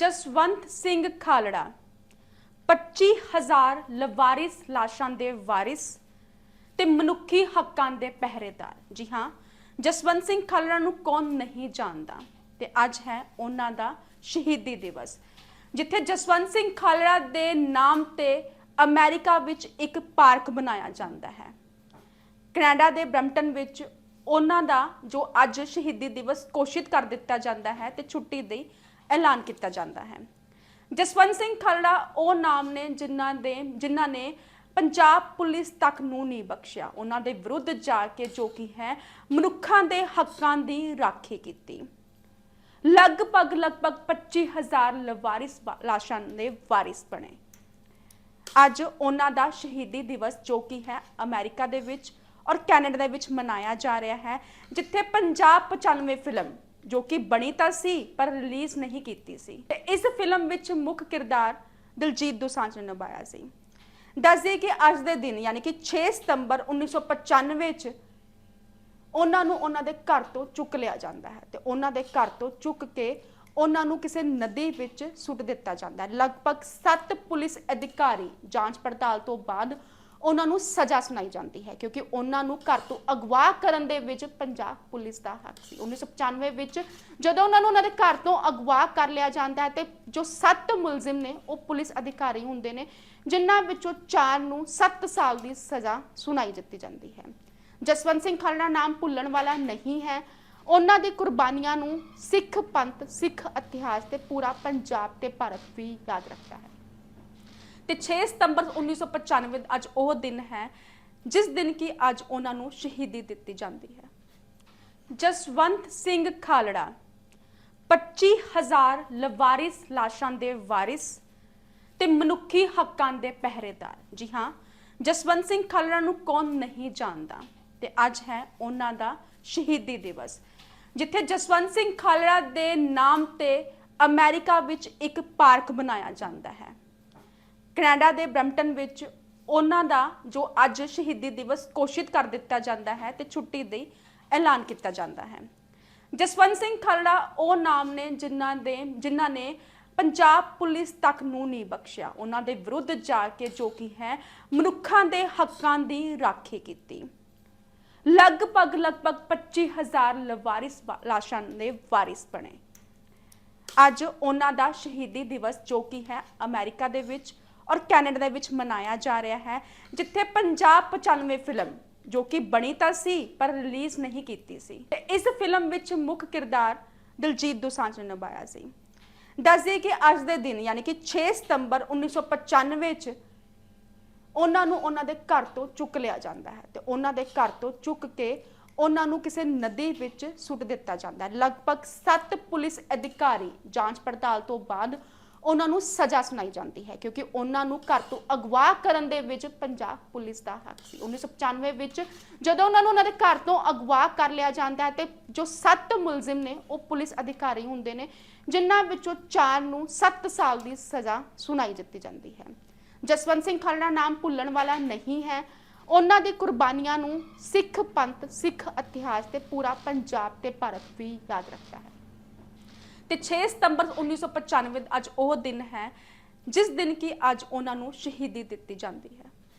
ਜਸਵੰਤ ਸਿੰਘ ਖਾਲੜਾ 25000 ਲਵਾਰਿਸ ਲਾਸ਼ਾਂ ਦੇ ਵਾਰਿਸ ਤੇ ਮਨੁੱਖੀ ਹੱਕਾਂ ਦੇ ਪਹਿਰੇਦਾਰ। ਜੀ ਹਾਂ, ਜਸਵੰਤ ਸਿੰਘ ਖਾਲੜਾ ਨੂੰ ਕੌਣ ਨਹੀਂ ਜਾਣਦਾ? ਤੇ ਅੱਜ ਹੈ ਉਹਨਾਂ ਦਾ ਸ਼ਹੀਦੀ ਦਿਵਸ, ਜਿੱਥੇ ਜਸਵੰਤ ਸਿੰਘ ਖਾਲੜਾ ਦੇ ਨਾਮ ਤੇ ਅਮਰੀਕਾ ਵਿੱਚ ਇੱਕ ਪਾਰਕ ਬਣਾਇਆ ਜਾਂਦਾ ਹੈ। ਕੈਨੇਡਾ ਦੇ ਬ੍ਰੈਂਪਟਨ ਵਿੱਚ ਉਹਨਾਂ ਦਾ ਜੋ ਅੱਜ ਸ਼ਹੀਦੀ ਦਿਵਸ ਘੋਸ਼ਿਤ ਕਰ ਦਿੱਤਾ ਜਾਂਦਾ ਹੈ ਤੇ ਛੁੱਟੀ ਦੀ ਐਲਾਨ ਕੀਤਾ ਜਾਂਦਾ ਹੈ। ਜਸਵੰਤ ਸਿੰਘ ਖਾਲੜਾ ਉਹ ਨਾਮ ਨੇ ਜਿਨ੍ਹਾਂ ਦੇ, ਜਿਨ੍ਹਾਂ ਨੇ ਪੰਜਾਬ ਪੁਲਿਸ ਤੱਕ ਨੂੰ ਨਹੀਂ ਬਖਸ਼ਿਆ। ਉਹਨਾਂ ਦੇ ਵਿਰੁੱਧ ਜਾ ਕੇ ਜੋ ਕਿ ਹੈ, ਮਨੁੱਖਾਂ ਦੇ ਹੱਕਾਂ ਦੀ ਰਾਖੀ ਕੀਤੀ। ਲਗਭਗ ਲਗਭਗ 25000 ਲਵਾਰਿਸ ਲਾਸ਼ਾਂ ਦੇ ਵਾਰਿਸ ਬਣੇ। ਅੱਜ ਉਹਨਾਂ ਦਾ ਸ਼ਹੀਦੀ ਦਿਵਸ ਜੋ ਕਿ ਹੈ, ਅਮਰੀਕਾ ਦੇ ਵਿੱਚ ਔਰ ਕੈਨੇਡਾ ਦੇ ਵਿੱਚ ਮਨਾਇਆ ਜਾ ਰਿਹਾ ਹੈ, ਜਿੱਥੇ ਪੰਜਾਬ 95 ਫਿਲਮ ਜੋ ਕਿ ਬਣੀ ਤਾਂ ਸੀ, ਪਰ ਰਿਲੀਜ਼ ਨਹੀਂ ਕੀਤੀ ਸੀ। ਤੇ ਇਸ ਫਿਲਮ ਵਿੱਚ ਮੁੱਖ ਕਿਰਦਾਰ ਦਿਲਜੀਤ ਦੋਸਾਂਝ ਨੇ ਨਿਭਾਇਆ ਸੀ। ਦੱਸਦੇ ਕਿ ਅੱਜ ਦੇ ਦਿਨ, ਯਾਨੀ ਕਿ 6 ਸਤੰਬਰ 1995 ਵਿੱਚ ਉਹਨਾਂ ਨੂੰ ਉਹਨਾਂ ਦੇ ਘਰ ਤੋਂ ਚੁੱਕ ਲਿਆ ਜਾਂਦਾ ਹੈ ਤੇ ਉਹਨਾਂ ਦੇ ਘਰ ਤੋਂ ਚੁੱਕ ਕੇ ਉਹਨਾਂ ਨੂੰ ਕਿਸੇ ਨਦੀ ਵਿੱਚ ਸੁੱਟ ਦਿੱਤਾ ਜਾਂਦਾ ਹੈ। ਲਗਭਗ 7 ਪੁਲਿਸ ਅਧਿਕਾਰੀ ਜਾਂਚ ਪੜਤਾਲ ਤੋਂ ਬਾਅਦ ਉਹਨਾਂ ਨੂੰ ਸਜ਼ਾ ਸੁਣਾਈ ਜਾਂਦੀ ਹੈ, ਕਿਉਂਕਿ ਉਹਨਾਂ ਨੂੰ ਘਰ ਤੋਂ ਅਗਵਾ ਕਰਨ ਦੇ ਵਿੱਚ ਪੰਜਾਬ ਪੁਲਿਸ ਦਾ ਹੱਕ ਸੀ। 1995 ਵਿੱਚ ਜਦੋਂ ਉਹਨਾਂ ਨੂੰ ਉਹਨਾਂ ਦੇ ਘਰ ਤੋਂ ਅਗਵਾ ਕਰ ਲਿਆ ਜਾਂਦਾ ਹੈ, ਤੇ ਜੋ 7 ਮੁਲਜ਼ਮ ਨੇ, ਉਹ ਪੁਲਿਸ ਅਧਿਕਾਰੀ ਹੁੰਦੇ ਨੇ, ਜਿਨ੍ਹਾਂ ਵਿੱਚੋਂ 4 ਨੂੰ 7 ਸਾਲ ਦੀ ਸਜ਼ਾ ਸੁਣਾਈ ਦਿੱਤੀ ਜਾਂਦੀ ਹੈ। ਜਸਵੰਤ ਸਿੰਘ ਖਾਲੜਾ ਨਾਮ ਭੁੱਲਣ ਵਾਲਾ ਨਹੀਂ ਹੈ। ਉਹਨਾਂ ਦੀ ਕੁਰਬਾਨੀਆਂ ਨੂੰ ਸਿੱਖ ਪੰਥ, ਸਿੱਖ ਇਤਿਹਾਸ ਤੇ ਪੂਰਾ ਪੰਜਾਬ ਤੇ ਭਾਰਤ ਵੀ ਯਾਦ ਰੱਖਦਾ ਹੈ। ਤੇ 6 ਸਤੰਬਰ 1995 ਅੱਜ ਉਹ ਦਿਨ ਹੈ, ਜਿਸ ਦਿਨ ਕਿ ਅੱਜ ਉਹਨਾਂ ਨੂੰ ਸ਼ਹੀਦੀ ਦਿੱਤੀ ਜਾਂਦੀ ਹੈ। ਜਸਵੰਤ ਸਿੰਘ ਖਾਲੜਾ 25000 ਲਵਾਰਿਸ ਲਾਸ਼ਾਂ ਦੇ ਵਾਰਿਸ ਤੇ ਮਨੁੱਖੀ ਹੱਕਾਂ ਦੇ ਪਹਿਰੇਦਾਰ। ਜੀ ਹਾਂ, ਜਸਵੰਤ ਸਿੰਘ ਖਾਲੜਾ ਨੂੰ ਕੌਣ ਨਹੀਂ ਜਾਣਦਾ? ਤੇ ਅੱਜ ਹੈ ਉਹਨਾਂ ਦਾ ਸ਼ਹੀਦੀ ਦਿਵਸ, ਜਿੱਥੇ ਜਸਵੰਤ ਸਿੰਘ ਖਾਲੜਾ ਦੇ ਨਾਮ ਤੇ ਅਮਰੀਕਾ ਵਿੱਚ ਇੱਕ ਪਾਰਕ ਬਣਾਇਆ ਜਾਂਦਾ ਹੈ। ਕੈਨੇਡਾ ਦੇ ਬ੍ਰੈਂਪਟਨ ਵਿੱਚ ਉਹਨਾਂ ਦਾ ਜੋ ਅੱਜ ਸ਼ਹੀਦੀ ਦਿਵਸ ਘੋਸ਼ਿਤ ਕਰ ਦਿੱਤਾ ਜਾਂਦਾ ਹੈ ਤੇ ਛੁੱਟੀ ਦੇ ਐਲਾਨ ਕੀਤਾ ਜਾਂਦਾ ਹੈ। ਜਸਵੰਤ ਸਿੰਘ ਖਾਲੜਾ ਉਹ ਨਾਮ ਨੇ ਜਿਨ੍ਹਾਂ ਦੇ, ਜਿਨ੍ਹਾਂ ਨੇ ਪੰਜਾਬ ਪੁਲਿਸ ਤੱਕ ਨੂੰ ਨਹੀਂ ਬਖਸ਼ਿਆ। ਉਹਨਾਂ ਦੇ ਵਿਰੁੱਧ ਜਾ ਕੇ ਜੋ ਕਿ ਹੈ, ਮਨੁੱਖਾਂ ਦੇ ਹੱਕਾਂ ਦੀ ਰਾਖੀ ਕੀਤੀ। ਲਗਭਗ ਲਗਭਗ 25000 ਲਵਾਰਿਸ ਲਾਸ਼ਾਂ ਦੇ ਵਾਰਿਸ ਬਣੇ। ਅੱਜ ਉਹਨਾਂ ਦਾ ਸ਼ਹੀਦੀ ਦਿਵਸ ਜੋ ਕਿ ਹੈ, ਅਮਰੀਕਾ ਦੇ ਵਿੱਚ ਔਰ ਕੈਨੇਡਾ ਦੇ ਵਿੱਚ ਮਨਾਇਆ ਜਾ ਰਿਹਾ ਹੈ, ਜਿੱਥੇ ਪੰਜਾਬ 95 ਫਿਲਮ ਜੋ ਕਿ ਬਣੀ ਤਾਂ ਸੀ, ਪਰ ਰਿਲੀਜ਼ ਨਹੀਂ ਕੀਤੀ ਸੀ। ਤੇ ਇਸ ਫਿਲਮ ਵਿੱਚ ਮੁੱਖ ਕਿਰਦਾਰ ਦਿਲਜੀਤ ਦੋਸਾਂਝ ਨੇ ਨਿਭਾਇਆ ਸੀ। ਦੱਸਦੇ ਕਿ ਅੱਜ ਦੇ ਦਿਨ, ਯਾਨੀ ਕਿ 6 ਸਤੰਬਰ 1995 ਵਿੱਚ ਉਹਨਾਂ ਨੂੰ ਉਹਨਾਂ ਦੇ ਘਰ ਤੋਂ ਚੁੱਕ ਲਿਆ ਜਾਂਦਾ ਹੈ। ਤੇ ਉਹਨਾਂ ਦੇ ਘਰ ਤੋਂ ਚੁੱਕ ਕੇ ਉਹਨਾਂ ਨੂੰ ਕਿਸੇ ਨਦੀ ਵਿੱਚ ਸੁੱਟ ਦਿੱਤਾ ਜਾਂਦਾ ਹੈ। ਲਗਭਗ 7 ਪੁਲਿਸ ਅਧਿਕਾਰੀ ਜਾਂਚ ਪੜਤਾਲ ਤੋਂ ਬਾਅਦ ਉਹਨਾਂ ਨੂੰ ਸਜ਼ਾ ਸੁਣਾਈ ਜਾਂਦੀ ਹੈ, ਕਿਉਂਕਿ ਉਹਨਾਂ ਨੂੰ ਘਰ ਤੋਂ ਅਗਵਾ ਕਰਨ ਦੇ ਵਿੱਚ ਪੰਜਾਬ ਪੁਲਿਸ ਦਾ ਹੱਕ ਸੀ। 1995 ਵਿੱਚ ਜਦੋਂ ਉਹਨਾਂ ਨੂੰ ਉਹਨਾਂ ਦੇ ਘਰ ਤੋਂ ਅਗਵਾ ਕਰ ਲਿਆ ਜਾਂਦਾ ਹੈ, ਤੇ ਜੋ 7 ਮੁਲਜ਼ਮ ਨੇ, ਉਹ ਪੁਲਿਸ ਅਧਿਕਾਰੀ ਹੁੰਦੇ ਨੇ, ਜਿਨ੍ਹਾਂ ਵਿੱਚੋਂ 4 ਨੂੰ 7 ਸਾਲ ਦੀ ਸਜ਼ਾ ਸੁਣਾਈ ਦਿੱਤੀ ਜਾਂਦੀ ਹੈ। ਜਸਵੰਤ ਸਿੰਘ ਖਾਲੜਾ ਨਾਮ ਭੁੱਲਣ ਵਾਲਾ ਨਹੀਂ ਹੈ। ਉਹਨਾਂ ਦੀ ਕੁਰਬਾਨੀਆਂ ਨੂੰ ਸਿੱਖ ਪੰਥ, ਸਿੱਖ ਇਤਿਹਾਸ ਤੇ ਪੂਰਾ ਪੰਜਾਬ ਤੇ ਭਾਰਤ ਵੀ ਯਾਦ ਰੱਖਦਾ ਹੈ। ਤੇ 6 ਸਤੰਬਰ 1995 ਅੱਜ ਉਹ ਦਿਨ ਹੈ, ਜਿਸ ਦਿਨ ਕਿ ਅੱਜ ਉਹਨਾਂ ਨੂੰ ਸ਼ਹੀਦੀ ਦਿੱਤੀ ਜਾਂਦੀ ਹੈ।